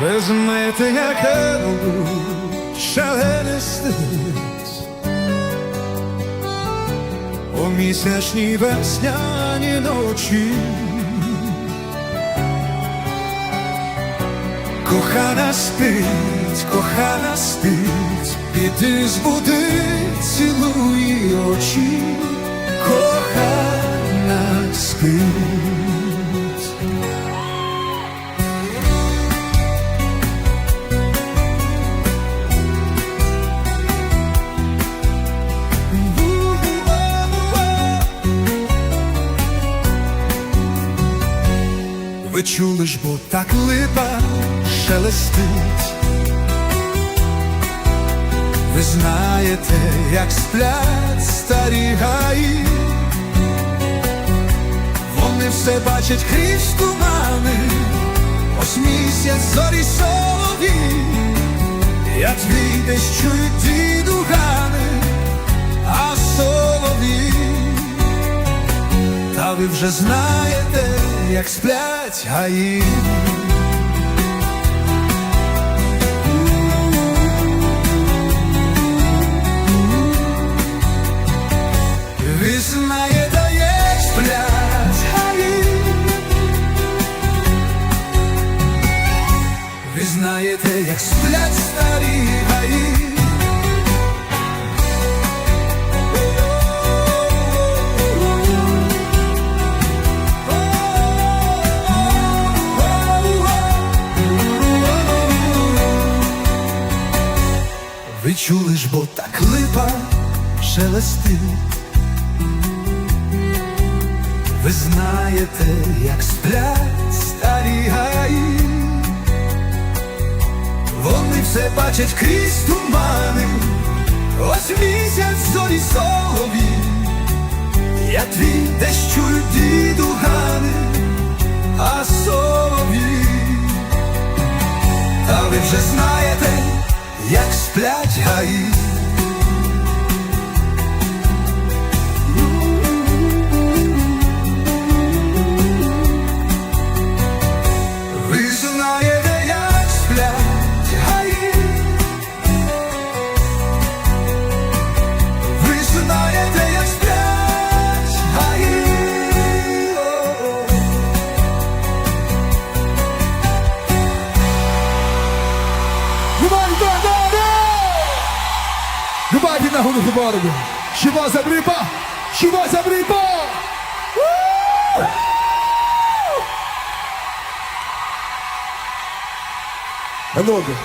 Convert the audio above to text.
Ви знаєте, яке шалене стиць у місячній весняні ночі. Кохана спить, кохана спить, піди збуди, цілуй очі, Ви чули ж, бо так липа шелестить. Ви знаєте, як сплять старі гаї, вони все бачать крізь тумани, ось місяць зорі солові, як десь чують дідугани, а солові. Та ви вже знаєте, як сплять гаї. Ви знаєте, як сплять гаї. Ви знаєте, як сплять старі гаї. Ви чули ж, бо так липа шелестить. Ви знаєте, як сплять старі гаї. Вони все бачать крізь тумани, ось місяць зорі солові. Я твій десь чую дідугани, а як сплять гаї. Ви Goodbye, Pinahuno Kubargo. Shiva Sabripa! Shiva Sabripa! Много.